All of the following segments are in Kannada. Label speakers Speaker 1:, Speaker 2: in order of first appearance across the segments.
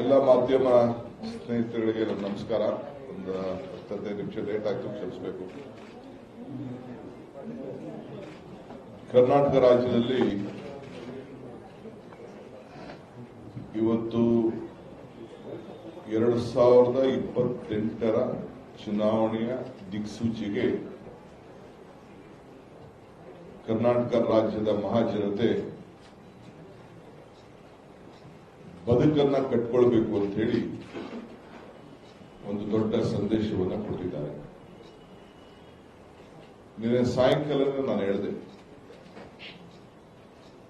Speaker 1: ಎಲ್ಲ ಮಾಧ್ಯಮ ಸ್ನೇಹಿತರಿಗೆ ನನ್ನ ನಮಸ್ಕಾರ. ಒಂದು ಹತ್ತೈದು ನಿಮಿಷ ಲೇಟ್ ಆಯ್ತು ಕ್ಷಮಿಸಬೇಕು ಕರ್ನಾಟಕ ರಾಜ್ಯದಲ್ಲಿ ಇವತ್ತು ಎರಡು ಸಾವಿರದ ಇಪ್ಪತ್ತೆಂಟರ ಚುನಾವಣೆಯ ದಿಕ್ಸೂಚಿಗೆ ಕರ್ನಾಟಕ ರಾಜ್ಯದ ಮಹಾಜನತೆ ಬದುಕನ್ನ ಕಟ್ಕೊಳ್ಬೇಕು ಅಂತ ಹೇಳಿ ಒಂದು ದೊಡ್ಡ ಸಂದೇಶವನ್ನು ಕೊಟ್ಟಿದ್ದಾರೆ. ನಿನ್ನೆ ಸಾಯಂಕಾಲನೇ ನಾನು ಹೇಳಿದೆ,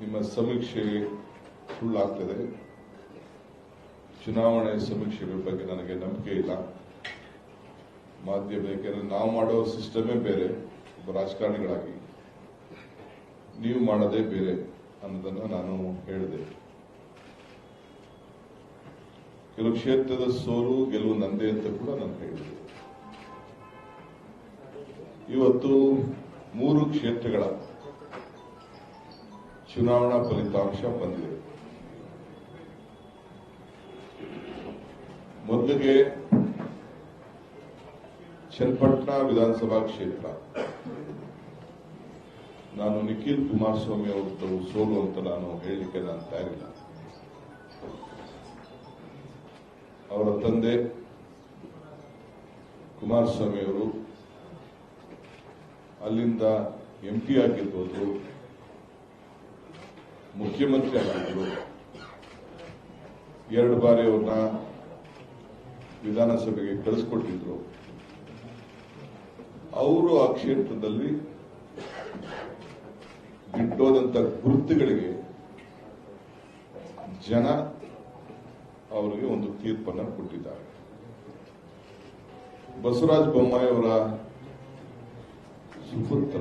Speaker 1: ನಿಮ್ಮ ಸಮೀಕ್ಷೆ ಸುಳ್ಳಾಗ್ತದೆ. ಚುನಾವಣೆ ಸಮೀಕ್ಷೆಗಳ ಬಗ್ಗೆ ನನಗೆ ನಂಬಿಕೆ ಇಲ್ಲ. ಮಾಧ್ಯಮ, ಯಾಕೆಂದ್ರೆ ನಾವು ಮಾಡೋ ಸಿಸ್ಟಮೇ ಬೇರೆ, ಒಬ್ಬ ರಾಜಕಾರಣಿಗಳಾಗಿ. ನೀವು ಮಾಡೋದೇ ಬೇರೆ ಅನ್ನೋದನ್ನ ನಾನು ಹೇಳಿದೆ. ಕೆಲವು ಕ್ಷೇತ್ರದ ಸೋಲು, ಗೆಲುವು ನಂದೇ ಅಂತ ಕೂಡ ನಾನು ಹೇಳಿದೆ. ಇವತ್ತು ಮೂರು ಕ್ಷೇತ್ರಗಳ ಚುನಾವಣಾ ಫಲಿತಾಂಶ ಬಂದಿದೆ. ಮೊದಲಿಗೆ ಚನ್ನಪಟ್ಟಣ ವಿಧಾನಸಭಾ ಕ್ಷೇತ್ರ. ನಾನು ನಿಖಿಲ್ ಕುಮಾರಸ್ವಾಮಿ ಅವರದ್ದು ಸೋಲು ಅಂತ ನಾನು ಹೇಳಲಿಕ್ಕೆ ನಾನು ತಯಾರಿಲ್ಲ. ಅವರ ತಂದೆ ಕುಮಾರಸ್ವಾಮಿ ಅವರು ಅಲ್ಲಿಂದ ಎಂಪಿ ಆಗಿರ್ಬೋದು ಮುಖ್ಯಮಂತ್ರಿ ಆಗಿದ್ರು ಎರಡು ಬಾರಿ ಅವ್ರನ್ನ ವಿಧಾನಸಭೆಗೆ ಕಳಿಸ್ಕೊಟ್ಟಿದ್ರು. ಅವರು ಆ ಕ್ಷೇತ್ರದಲ್ಲಿ ಬಿಟ್ಟೋದಂತ ಗುರುತುಗಳಿಗೆ ಜನ ಅವರಿಗೆ ಒಂದು ತೀರ್ಪನ್ನು ಕೊಟ್ಟಿದ್ದಾರೆ. ಬಸವರಾಜ ಬೊಮ್ಮಾಯಿ ಅವರ ಸುಪುತ್ರ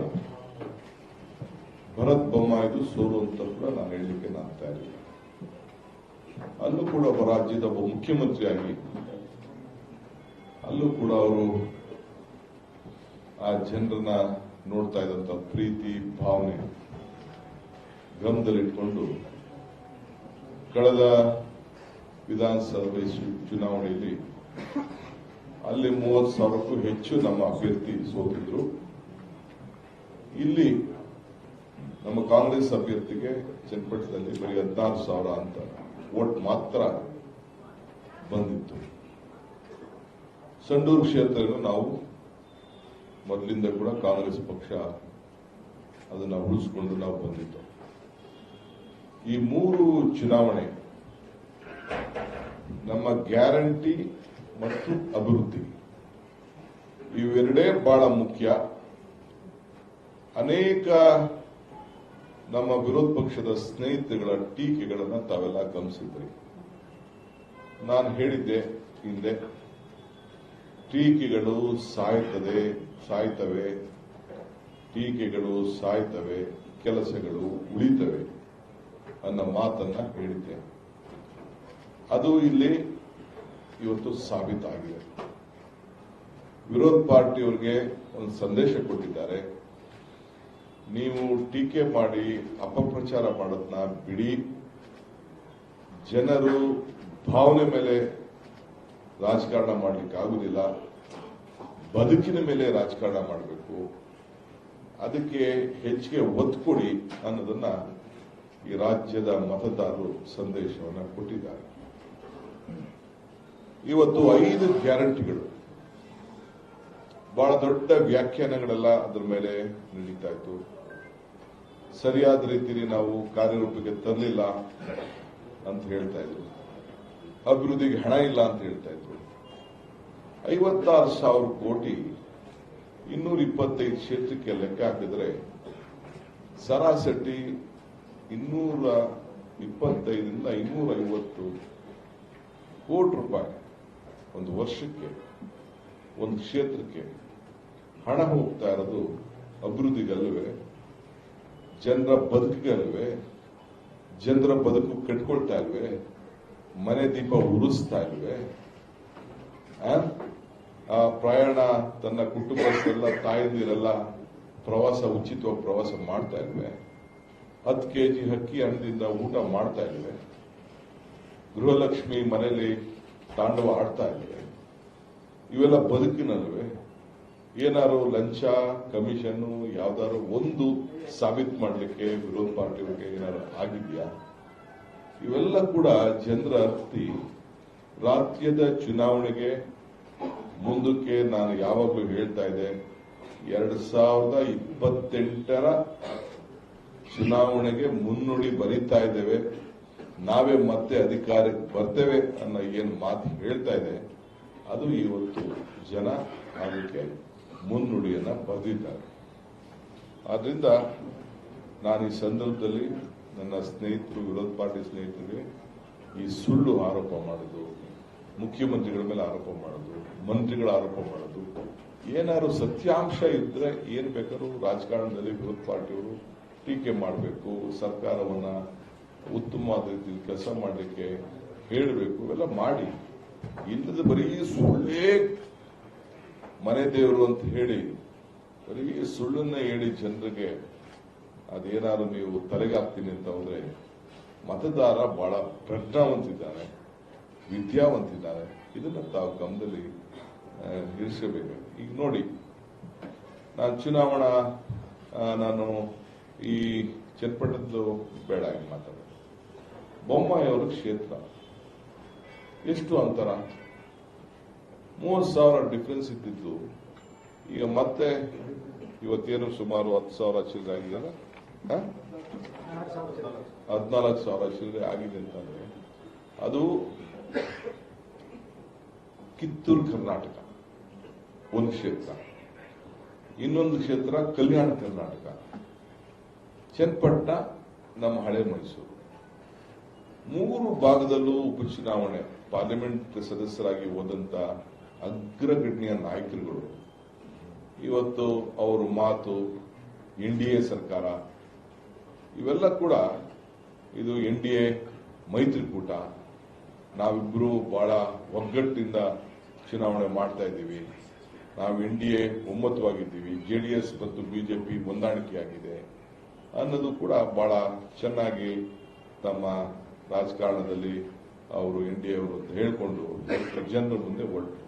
Speaker 1: ಭರತ್ ಬೊಮ್ಮಾಯಿದು ಸೋಲು ಅಂತ ಕೂಡ ನಾನು ಹೇಳಲಿಕ್ಕೆ ನಾನು ತಯಾರಿಲ್ಲ ಅಲ್ಲೂ ಕೂಡ ಒಬ್ಬ ರಾಜ್ಯದ ಒಬ್ಬ ಮುಖ್ಯಮಂತ್ರಿಯಾಗಿ, ಅಲ್ಲೂ ಕೂಡ ಅವರು ಆ ಜನರನ್ನ ನೋಡ್ತಾ ಇದ್ದಂತ ಪ್ರೀತಿ, ಭಾವನೆ, ಗಮನದಲ್ಲಿಟ್ಕೊಂಡು, ಕಳೆದ ವಿಧಾನಸಭೆ ಚುನಾವಣೆಯಲ್ಲಿ ಅಲ್ಲಿ ಮೂವತ್ತು ಸಾವಿರಕ್ಕೂ ಹೆಚ್ಚು ನಮ್ಮ ಅಭ್ಯರ್ಥಿ ಸೋತಿದ್ರು. ಇಲ್ಲಿ ನಮ್ಮ ಕಾಂಗ್ರೆಸ್ ಅಭ್ಯರ್ಥಿಗೆ ಚನ್ನಪಟ್ಟಣದಲ್ಲಿ ಬರೀ ಹದಿನಾರು ಸಾವಿರ ಅಂತ ವೋಟ್ ಮಾತ್ರ ಬಂದಿತ್ತು. ಸಂಡೂರು ಕ್ಷೇತ್ರವನ್ನು ನಾವು ಮೊದಲಿಂದ ಕೂಡ ಕಾಂಗ್ರೆಸ್ ಪಕ್ಷ ಅದನ್ನು ಉಳಿಸಿಕೊಂಡು ನಾವು ಬಂದಿತ್ತು ಈ ಮೂರು ಚುನಾವಣೆ ನಮ್ಮ ಗ್ಯಾರಂಟಿ ಮತ್ತು ಅಭಿವೃದ್ಧಿ. ಇವೆರಡೇ ಬಹಳ ಮುಖ್ಯ. ಅನೇಕ ನಮ್ಮ ವಿರೋಧ ಪಕ್ಷದ ಸ್ನೇಹಿತಗಳ ಟೀಕೆಗಳನ್ನು ತಾವೆಲ್ಲ ಗಮನಿಸಿದ್ರಿ. ನಾನು ಹೇಳಿದ್ದೆ ಹಿಂದೆ, ಟೀಕೆಗಳು ಸಾಯ್ತದೆ, ಸಾಯ್ತವೆ. ಟೀಕೆಗಳು ಸಾಯ್ತವೆ, ಕೆಲಸಗಳು ಉಳಿತವೆ ಅನ್ನೋ ಮಾತನ್ನ ಹೇಳಿದ್ದೆ. ಅದು ಇಲ್ಲಿ ಇವತ್ತು ಸಾಬೀತಾಗಿದೆ. ವಿರೋಧ ಪಾರ್ಟಿಯವರಿಗೆ ಒಂದು ಸಂದೇಶ ಕೊಟ್ಟಿದ್ದಾರೆ. ನೀವು ಟೀಕೆ ಮಾಡಿ, ಅಪಪ್ರಚಾರ ಮಾಡೋದನ್ನ ಬಿಡಿ. ಜನರು ಭಾವನೆ ಮೇಲೆ ರಾಜಕಾರಣ ಮಾಡ್ಲಿಕ್ಕೆ ಆಗುದಿಲ್ಲ. ಬದುಕಿನ ಮೇಲೆ ರಾಜಕಾರಣ ಮಾಡಬೇಕು. ಅದಕ್ಕೆ ಹೆಚ್ಚಿಗೆ ಒತ್ತು ಕೊಡಿ ಅನ್ನೋದನ್ನ ಈ ರಾಜ್ಯದ ಮತದಾರರು ಸಂದೇಶವನ್ನು ಕೊಟ್ಟಿದ್ದಾರೆ. ಇವತ್ತು ಐದು ಗ್ಯಾರಂಟಿಗಳು. ಬಹಳ ದೊಡ್ಡ ವ್ಯಾಖ್ಯಾನಗಳೆಲ್ಲ ಅದರ ಮೇಲೆ ನಡೀತಾ ಇತ್ತು. ಸರಿಯಾದ ರೀತಿಯಲ್ಲಿ ನಾವು ಕಾರ್ಯರೂಪಕ್ಕೆ ತರಲಿಲ್ಲ ಅಂತ ಹೇಳ್ತಾ ಇದ್ರು. ಅಭಿವೃದ್ಧಿಗೆ ಹಣ ಇಲ್ಲ ಅಂತ ಹೇಳ್ತಾ ಇದ್ರು. ಐವತ್ತಾರು ಸಾವಿರ ಕೋಟಿ ಇನ್ನೂರ ಇಪ್ಪತ್ತೈದು ಕ್ಷೇತ್ರಕ್ಕೆ ಲೆಕ್ಕ ಹಾಕಿದ್ರೆ ಸರಾಸರಿ ಇನ್ನೂರ ಇಪ್ಪತ್ತೈದರಿಂದ ಇನ್ನೂರ ಐವತ್ತು ಕೋಟಿ ರೂಪಾಯಿ. ಒಂದು ವರ್ಷಕ್ಕೆ, ಒಂದು ಕ್ಷೇತ್ರಕ್ಕೆ ಹಣ ಹೋಗ್ತಾ ಇರೋದು ಅಭಿವೃದ್ಧಿಗಲ್ವೇ ಜನರ ಬದುಕಿಗಲ್ವೇ ಜನರ ಬದುಕು ಕಟ್ಕೊಳ್ತಾ ಇಲ್ವೇ ಮನೆ ದೀಪ ಉರಿಸ್ತಾ ಇಲ್ವೇ ಆ? ಪ್ರಯಾಣ ತನ್ನ ಕುಟುಂಬಸ್ಥರೆಲ್ಲ ತಾಯಂದಿರೆಲ್ಲ ಪ್ರವಾಸ, ಉಚಿತವಾಗಿ ಪ್ರವಾಸ ಮಾಡ್ತಾ ಇಲ್ವೆ ಹತ್ತು ಕೆಜಿ ಅಕ್ಕಿ ಹಣದಿಂದ ಊಟ ಮಾಡ್ತಾ ಇಲ್ವೆ ಗೃಹಲಕ್ಷ್ಮಿ ಮನೆಯಲ್ಲಿ ತಾಂಡವ ಆಡ್ತಾ ಇದ್ದಾರೆ ಇವೆಲ್ಲ ಬದುಕಿನಲ್ವೇ ಏನಾರು ಲಂಚ ಕಮಿಷನ್ ಯಾವ್ದಾದ್ರು ಒಂದು ಸಾಬೀತು ಮಾಡಲಿಕ್ಕೆ, ವಿರೋಧ ಪಾರ್ಟಿಯವರಿಗೆ ಏನಾದ್ರು ಆಗಿದೆಯಾ? ಇವೆಲ್ಲ ಕೂಡ ಜನರ ಅರ್ಥಿ ರಾಜ್ಯದ ಚುನಾವಣೆಗೆ ಮುಂದಕ್ಕೆ ನಾನು ಯಾವಾಗಲೂ ಹೇಳ್ತಾ ಇದ್ದೆ, ಎರಡ್ ಸಾವಿರದ ಇಪ್ಪತ್ತೆಂಟರ ಚುನಾವಣೆಗೆ ಮುನ್ನುಡಿ ಬರೀತಾ ಇದ್ದೇವೆ. ನಾವೇ ಮತ್ತೆ ಅಧಿಕಾರಕ್ಕೆ ಬರ್ತೇವೆ ಅನ್ನೋ ಏನು ಮಾತು ಹೇಳ್ತಾ ಇದೆ, ಅದು ಇವತ್ತು ಜನ ಅದಕ್ಕೆ ಮುನ್ನುಡಿಯನ್ನು ಬರೆದಿದ್ದಾರೆ. ಆದ್ರಿಂದ ನಾನು ಈ ಸಂದರ್ಭದಲ್ಲಿ ನನ್ನ ಸ್ನೇಹಿತರು, ವಿರೋಧ ಪಾರ್ಟಿ ಸ್ನೇಹಿತರಿಗೆ ಈ ಸುಳ್ಳು ಆರೋಪ ಮಾಡೋದು, ಮುಖ್ಯಮಂತ್ರಿಗಳ ಮೇಲೆ ಆರೋಪ ಮಾಡೋದು, ಮಂತ್ರಿಗಳ ಆರೋಪ ಮಾಡೋದು, ಏನಾದ್ರು ಸತ್ಯಾಂಶ ಇದ್ರೆ ಏನ್ ಬೇಕಾದ್ರೂ ರಾಜಕಾರಣದಲ್ಲಿ ವಿರೋಧ ಪಾರ್ಟಿಯವರು ಟೀಕೆ ಮಾಡಬೇಕು, ಸರ್ಕಾರವನ್ನ ಉತ್ತಮವಾದ ರೀತಿಯಲ್ಲಿ ಕೆಲಸ ಮಾಡಲಿಕ್ಕೆ ಹೇಳಬೇಕು, ಇವೆಲ್ಲ ಮಾಡಿ. ಇಲ್ಲದ ಬರೀ ಸುಳ್ಳೇ ಮನೆ ದೇವರು ಅಂತ ಹೇಳಿ, ಬರೀ ಸುಳ್ಳನ್ನ ಹೇಳಿ ಜನರಿಗೆ ಅದೇನಾದ್ರು ನೀವು ತಲೆಗಾಗ್ತೀನಿ ಅಂತ ಹೋದ್ರೆ ಮತದಾರ ಬಹಳ ಪ್ರಜ್ಞಾವಂತಿದ್ದಾನೆ ವಿದ್ಯಾವಂತಿದ್ದಾನೆ ಇದನ್ನ ತಾವು ಗಮನದಲ್ಲಿ ಇರಿಸಬೇಕು ಈಗ ನೋಡಿ, ನಾನು ಚುನಾವಣಾ ನಾನು ಈ ಚನ್ನಪಟ್ಟಣದ್ದು ಬೇಡ ಮಾತಾಡೋದು. ಬೊಮ್ಮಾಯಿ ಅವರ ಕ್ಷೇತ್ರ. ಎಷ್ಟು ಅಂತರ? ಮೂವತ್ತು ಸಾವಿರ ಡಿಫರೆನ್ಸ್ ಇದ್ದಿದ್ದು. ಈಗ ಮತ್ತೆ ಇವತ್ತೇನು ಸುಮಾರು ಹತ್ತು ಸಾವಿರ ಚಿಲ್ಲರೆ ಆಗಿದೆಯಲ್ಲ? ಹದಿನಾಲ್ಕು ಸಾವಿರ ಚಿಲ್ಲರೆ ಆಗಿದೆ ಅಂತಂದ್ರೆ ಅದು ಕಿತ್ತೂರು ಕರ್ನಾಟಕ, ಒಂದು ಕ್ಷೇತ್ರ. ಇನ್ನೊಂದು ಕ್ಷೇತ್ರ ಕಲ್ಯಾಣ ಕರ್ನಾಟಕ. ಚನ್ನಪಟ್ಟಣ, ನಮ್ಮ ಹಳೆ ಮೈಸೂರು. ಮೂರು ಭಾಗದಲ್ಲೂ ಉಪಚುನಾವಣೆ ಪಾರ್ಲಿಮೆಂಟ್ ಸದಸ್ಯರಾಗಿ ಹೋದಂತ ಅಗ್ರಗಣ್ಯ ನಾಯಕರುಗಳು. ಇವತ್ತು ಅವರ ಮಾತು, ಎನ್ ಡಿ ಎ ಸರ್ಕಾರ, ಇವೆಲ್ಲ ಕೂಡ ಇದು ಎನ್ ಡಿ ಎ ಮೈತ್ರಿಕೂಟ. ನಾವಿಬ್ಬರು ಬಹಳ ಒಗ್ಗಟ್ಟಿನಿಂದ ಚುನಾವಣೆ ಮಾಡ್ತಾ ಇದ್ದೀವಿ. ನಾವು ಎನ್ ಡಿ ಎ ಒಮ್ಮತವಾಗಿದ್ದೀವಿ. ಎಸ್ ಮತ್ತು ಬಿಜೆಪಿ ಹೊಂದಾಣಿಕೆಯಾಗಿದೆ ಅನ್ನೋದು ಕೂಡ ಬಹಳ ಚೆನ್ನಾಗಿ ತಮ್ಮ ರಾಜಕಾರಣದಲ್ಲಿ ಅವರು ಎನ್ ಡಿ ಅವರು ಅಂತ ಹೇಳಿಕೊಂಡು ಜನರ ಮುಂದೆ ಹೊರಟರು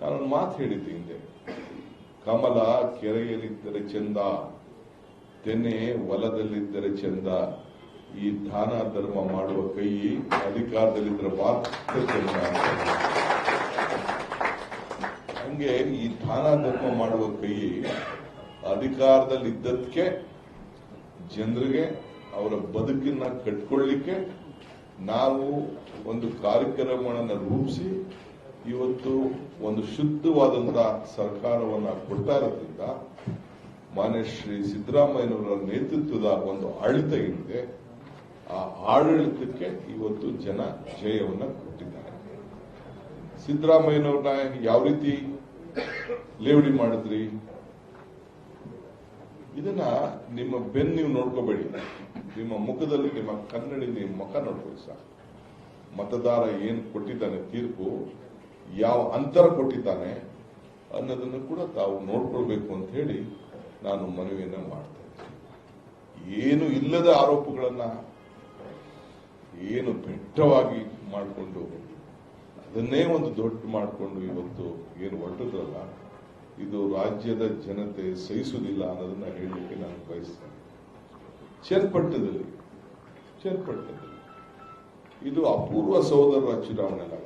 Speaker 1: ನಾನೊಂದು ಮಾತು ಹೇಳಿದ್ದೆ ಹಿಂದೆ ಕಮಲ ಕೆರೆಯಲ್ಲಿದ್ದರೆ ಚಂದ, ತೆನೆ ಹೊಲದಲ್ಲಿದ್ದರೆ ಚಂದ, ಈ ದಾನ ಧರ್ಮ ಮಾಡುವ ಕೈ ಅಧಿಕಾರದಲ್ಲಿದ್ದರೆ ಮಾತ್ರ ಚಂದ. ಹಂಗೆ ಈ ದಾನ ಧರ್ಮ ಮಾಡುವ ಕೈ ಅಧಿಕಾರದಲ್ಲಿದ್ದಕ್ಕೆ ಜನರಿಗೆ ಅವರ ಬದುಕನ್ನ ಕಟ್ಕೊಳ್ಳಿಕ್ಕೆ ನಾವು ಒಂದು ಕಾರ್ಯಕ್ರಮಗಳನ್ನು ರೂಪಿಸಿ ಇವತ್ತು ಒಂದು ಶುದ್ಧವಾದಂತಹ ಸರ್ಕಾರವನ್ನ ಕೊಡ್ತಾ ಇರೋದ್ರಿಂದ ಮಾನ್ಯ ಶ್ರೀ ಸಿದ್ದರಾಮಯ್ಯನವರ ನೇತೃತ್ವದ ಒಂದು ಆಡಳಿತ ಏನಿದೆ, ಆ ಆಡಳಿತಕ್ಕೆ ಇವತ್ತು ಜನ ಜಯವನ್ನ ಕೊಟ್ಟಿದ್ದಾರೆ. ಸಿದ್ದರಾಮಯ್ಯನವ್ರನ್ನ ಯಾವ ರೀತಿ ಲೇವಡಿ ಮಾಡಿದ್ರಿ? ಇದನ್ನ ನಿಮ್ಮ ಬೆನ್ನು ನೀವು ನೋಡ್ಕೋಬೇಡಿ. ನಿಮ್ಮ ಮುಖದಲ್ಲಿ ನಿಮ್ಮ ಕನ್ನಡಿ ನಿಮ್ಮ ಮುಖ ನೋಡ್ಬೋದು ಸರ್. ಮತದಾರ ಏನ್ ಕೊಟ್ಟಿದ್ದಾನೆ ತೀರ್ಪು, ಯಾವ ಅಂತರ ಕೊಟ್ಟಿದ್ದಾನೆ ಅನ್ನೋದನ್ನು ಕೂಡ ತಾವು ನೋಡ್ಕೊಳ್ಬೇಕು ಅಂತ ಹೇಳಿ ನಾನು ಮನವಿಯನ್ನ ಮಾಡ್ತಾ ಇದ್ದೀನಿ. ಏನು ಇಲ್ಲದ ಆರೋಪಗಳನ್ನ ಏನು ಬೆಟ್ಟವಾಗಿ ಮಾಡಿಕೊಂಡು, ಅದನ್ನೇ ಒಂದು ದೊಡ್ಡ ಮಾಡಿಕೊಂಡು ಇವತ್ತು ಏನು ಹೊರಟಿದ್ರಲ್ಲ, ಇದು ರಾಜ್ಯದ ಜನತೆ ಸಹಿಸುವುದಿಲ್ಲ ಅನ್ನೋದನ್ನ ಹೇಳಲಿಕ್ಕೆ ನಾನು ಬಯಸ್ತೇನೆ. ಚನ್ನಪಟ್ಟಣದಲ್ಲಿ ಚನ್ನಪಟ್ಟಣದಲ್ಲಿ ಇದು ಅಪೂರ್ವ ಸಹೋದರರ ಚುನಾವಣೆ ಅಲ್ಲ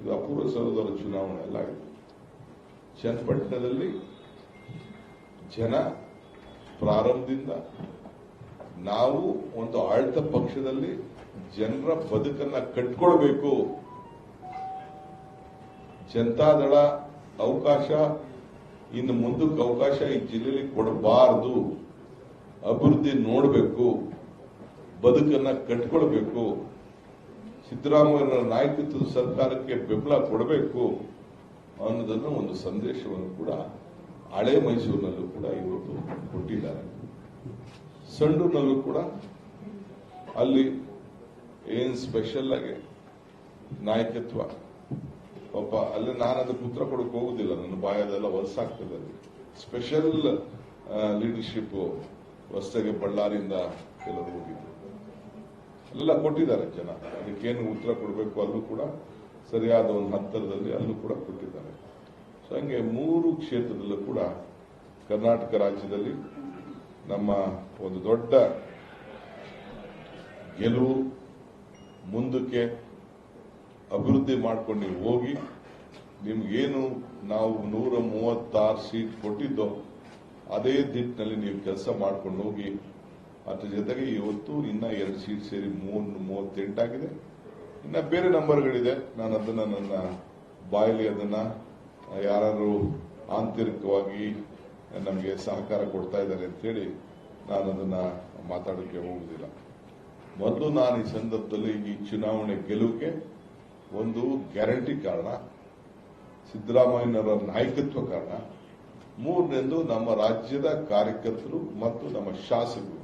Speaker 1: ಇದು ಅಪೂರ್ವ ಸಹೋದರ ಚುನಾವಣೆ ಅಲ್ಲ ಇದು ಚನ್ನಪಟ್ಟಣದಲ್ಲಿ ಜನ ಪ್ರಾರಂಭದಿಂದ ನಾವು ಒಂದು ಆಳ್ತ ಪಕ್ಷದಲ್ಲಿ ಜನರ ಬದುಕನ್ನ ಕಟ್ಕೊಳ್ಬೇಕು. ಜನತಾದಳ ಅವಕಾಶ, ಇನ್ನು ಮುಂದಕ್ಕೆ ಅವಕಾಶ ಈ ಜಿಲ್ಲೆಯಲ್ಲಿ ಕೊಡಬಾರದು. ಅಭಿವೃದ್ಧಿ ನೋಡಬೇಕು, ಬದುಕನ್ನ ಕಟ್ಕೊಳ್ಬೇಕು ಸಿದ್ದರಾಮಯ್ಯನ ನಾಯಕತ್ವದ ಸರ್ಕಾರಕ್ಕೆ ಬೆಂಬಲ ಕೊಡಬೇಕು ಅನ್ನೋದನ್ನು ಒಂದು ಸಂದೇಶವನ್ನು ಕೂಡ ಹಳೆ ಮೈಸೂರಿನಲ್ಲೂ ಕೂಡ ಇವತ್ತು ಕೊಟ್ಟಿದ್ದಾರೆ. ಸಂಡೂರಿನಲ್ಲೂ ಕೂಡ ಅಲ್ಲಿ ಏನ್ ಸ್ಪೆಷಲ್ ಆಗಿ ನಾಯಕತ್ವ? ಪಾಪ ಅಲ್ಲಿ ನಾನು ಅದಕ್ಕೆ ಉತ್ತರ ಕೊಡಕ್ಕೆ ಹೋಗುದಿಲ್ಲ, ನನ್ನ ಬಾಯದೆಲ್ಲ ಹೊಲಸಾಗ್ತದೆ ಅಲ್ಲಿ. ಸ್ಪೆಷಲ್ ಲೀಡರ್ಶಿಪ್ ಹೊಸದಾಗಿ ಬಳ್ಳಾರಿಯಿಂದ ಕೆಲವರು ಹೋಗಿದ್ರು. ಎಲ್ಲ ಕೊಟ್ಟಿದ್ದಾರೆ ಜನ. ಅದಕ್ಕೇನು ಉತ್ತರ ಕೊಡಬೇಕು ಅಲ್ಲೂ ಕೂಡ ಸರಿಯಾದ ಒಂದು ಹಂತರದಲ್ಲಿ ಅಲ್ಲೂ ಕೂಡ ಕೊಟ್ಟಿದ್ದಾರೆ. ಸೊ ಹಂಗೆ ಮೂರು ಕ್ಷೇತ್ರದಲ್ಲೂ ಕೂಡ ಕರ್ನಾಟಕ ರಾಜ್ಯದಲ್ಲಿ ನಮ್ಮ ಒಂದು ದೊಡ್ಡ ಗೆಲುವು ಮುಂದಕ್ಕೆ ಅಭಿವೃದ್ಧಿ ಮಾಡ್ಕೊಂಡು ಹೋಗಿ ನಿಮ್ಗೇನು ನಾವು ನೂರ ಮೂವತ್ತಾರು ಸೀಟ್ ಕೊಟ್ಟಿದ್ದೋ ಅದೇ ದಿಟ್ಟಿನಲ್ಲಿ ನೀವು ಕೆಲಸ ಮಾಡ್ಕೊಂಡು ಹೋಗಿ, ಅದ್ರ ಜೊತೆಗೆ ಇವತ್ತು ಇನ್ನ ಎರಡು ಸೀಟ್ ಸೇರಿ ಮೂರ್ ಮೂವತ್ತೆಂಟಾಗಿದೆ ಇನ್ನ ಬೇರೆ ನಂಬರ್ಗಳಿದೆ ನಾನು ಅದನ್ನ ನನ್ನ ಬಾಯಲ್ಲಿ ಅದನ್ನ ಯಾರು ಆಂತರಿಕವಾಗಿ ನಮಗೆ ಸಹಕಾರ ಕೊಡ್ತಾ ಇದ್ದಾರೆ ಅಂತೇಳಿ ನಾನು ಅದನ್ನ ಮಾತಾಡೋಕೆ ಹೋಗುದಿಲ್ಲ. ಮೊದಲು ನಾನು ಈ ಸಂದರ್ಭದಲ್ಲಿ ಈ ಚುನಾವಣೆ ಗೆಲುವಿಗೆ ಒಂದು ಗ್ಯಾರಂಟಿ ಕಾರಣ, ಸಿದ್ದರಾಮಯ್ಯನವರ ನಾಯಕತ್ವ ಕಾರಣ ಮೂರನೇದು ನಮ್ಮ ರಾಜ್ಯದ ಕಾರ್ಯಕರ್ತರು ಮತ್ತು ನಮ್ಮ ಶಾಸಕರು.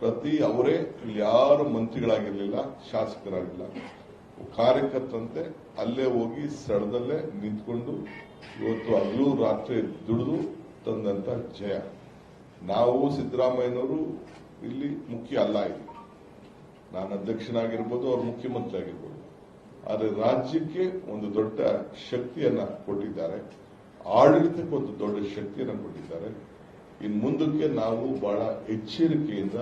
Speaker 1: ಪ್ರತಿ ಅವರೇ ಇಲ್ಲಿ ಯಾರು ಮಂತ್ರಿಗಳಾಗಿರಲಿಲ್ಲ, ಶಾಸಕರಾಗಿಲ್ಲ. ಕಾರ್ಯಕರ್ತರಂತೆ ಅಲ್ಲೇ ಹೋಗಿ ಸ್ಥಳದಲ್ಲೇ ನಿಂತ್ಕೊಂಡು ಇವತ್ತು ಹಗಲು ರಾತ್ರಿ ದುಡಿದು ತಂದಂತ ಜಯ. ನಾವು ಸಿದ್ದರಾಮಯ್ಯನವರು ಇಲ್ಲಿ ಮುಖ್ಯ ಅಲ್ಲ ಇಲ್ಲಿ. ನಾನು ಅಧ್ಯಕ್ಷನಾಗಿರ್ಬೋದು, ಅವ್ರು ಮುಖ್ಯಮಂತ್ರಿ ಆಗಿರ್ಬೋದು ಆದರೆ ರಾಜ್ಯಕ್ಕೆ ಒಂದು ದೊಡ್ಡ ಶಕ್ತಿಯನ್ನ ಕೊಟ್ಟಿದ್ದಾರೆ. ಆಡಳಿತಕ್ಕೆ ಒಂದು ದೊಡ್ಡ ಶಕ್ತಿಯನ್ನು ಕೊಟ್ಟಿದ್ದಾರೆ. ಇನ್ನು ಮುಂದಕ್ಕೆ ನಾವು ಬಹಳ ಎಚ್ಚರಿಕೆಯಿಂದ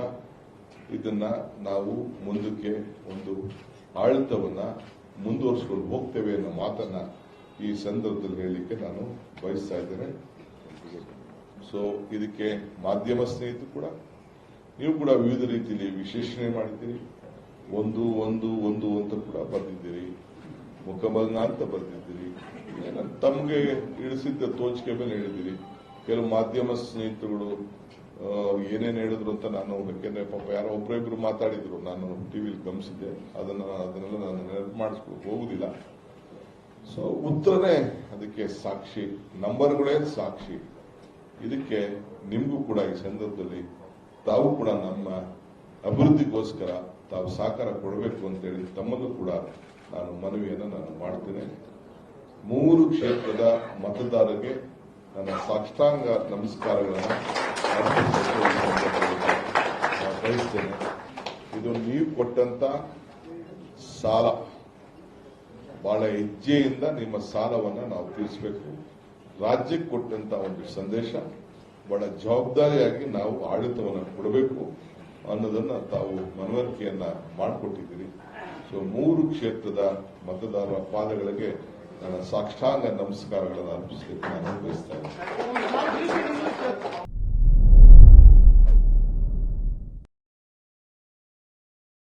Speaker 1: ಇದನ್ನ ನಾವು ಮುಂದಕ್ಕೆ ಒಂದು ಆಡಳಿತವನ್ನ ಮುಂದುವರಿಸಿಕೊಂಡು ಹೋಗ್ತೇವೆ ಅನ್ನೋ ಮಾತನ್ನ ಈ ಸಂದರ್ಭದಲ್ಲಿ ಹೇಳಲಿಕ್ಕೆ ನಾನು ಬಯಸ್ತಾ ಇದ್ದೇನೆ. ಸೊ ಇದಕ್ಕೆ ಮಾಧ್ಯಮ ಸ್ನೇಹಿತರು ಕೂಡ, ನೀವು ಕೂಡ ವಿವಿಧ ರೀತಿಯಲ್ಲಿ ವಿಶ್ಲೇಷಣೆ ಮಾಡಿದ್ದೀರಿ. ಒಂದು ಒಂದು ಒಂದು ಅಂತ ಕೂಡ ಬರೆದಿದ್ದೀರಿ. ಮುಖಭಂಗ ಅಂತ ಬರೆದಿದ್ದೀರಿ. ಏನ- ತಮಗೆ ಇಳಿಸಿದ್ದ ತೋಚಿಕೆ ಮೇಲೆ ಹೇಳಿದ್ದೀರಿ. ಕೆಲವು ಮಾಧ್ಯಮ ಸ್ನೇಹಿತರುಗಳು ಏನೇನು ಹೇಳಿದ್ರು ಅಂತ ನಾನು ಯಾಕೆಂದ್ರೆ ಪಾಪ ಯಾರೋ ಒಬ್ಬರಿಬ್ರು ಮಾತಾಡಿದ್ರು. ನಾನು ಟಿವಿಲಿ ಗಮನಿಸಿದ್ದೆ. ಅದನ್ನ ಅದನ್ನೆಲ್ಲ ನಾನು ನೆನಪು ಮಾಡಿಸ್ಕೊ, ಹೋಗುದಿಲ್ಲ. ಸೊ ಉತ್ತರನೇ ಅದಕ್ಕೆ ಸಾಕ್ಷಿ. ನಂಬರ್ಗಳೇ ಸಾಕ್ಷಿ. ಇದಕ್ಕೆ ನಿಮಗೂ ಕೂಡ ಈ ಸಂದರ್ಭದಲ್ಲಿ ತಾವು ಕೂಡ ನಮ್ಮ ಅಭಿವೃದ್ಧಿಗೋಸ್ಕರ ತಾವು ಸಹಕಾರ ಕೊಡಬೇಕು ಅಂತೇಳಿ ತಮ್ಮಲ್ಲೂ ಕೂಡ ನಾನು ಮನವಿಯನ್ನು ನಾನು ಮಾಡ್ತೇನೆ. ಮೂರು ಕ್ಷೇತ್ರದ ಮತದಾರರಿಗೆ ನನ್ನ ಸಾಷ್ಟಾಂಗ ನಮಸ್ಕಾರಗಳನ್ನು ಬಯಸ್ತೇನೆ. ಇದು ನೀವು ಕೊಟ್ಟಂತ ಸಾಲ, ಬಹಳ ಹೆಜ್ಜೆಯಿಂದ ನಿಮ್ಮ ಸಾಲವನ್ನು ನಾವು ತೀರಿಸಬೇಕು. ರಾಜ್ಯಕ್ಕೆ ಕೊಟ್ಟಂತ ಒಂದು ಸಂದೇಶ, ಬಹಳ ಜವಾಬ್ದಾರಿಯಾಗಿ ನಾವು ಆಡಳಿತವನ್ನು ಕೊಡಬೇಕು ಅನ್ನೋದನ್ನ ತಾವು ಮನವರಿಕೆಯನ್ನ ಮಾಡಿಕೊಟ್ಟಿದ್ದೀರಿ. ಸೊ ಮೂರು ಕ್ಷೇತ್ರದ ಮತದಾರರ ಪಾದಗಳಿಗೆ ನನ್ನ ಸಾಷ್ಟಾಂಗ ನಮಸ್ಕಾರಗಳನ್ನು ಅರ್ಪಿಸಲಿಕ್ಕೆ ನಾನು ಬಯಸ್ತಾ ಇದ್ದೇನೆ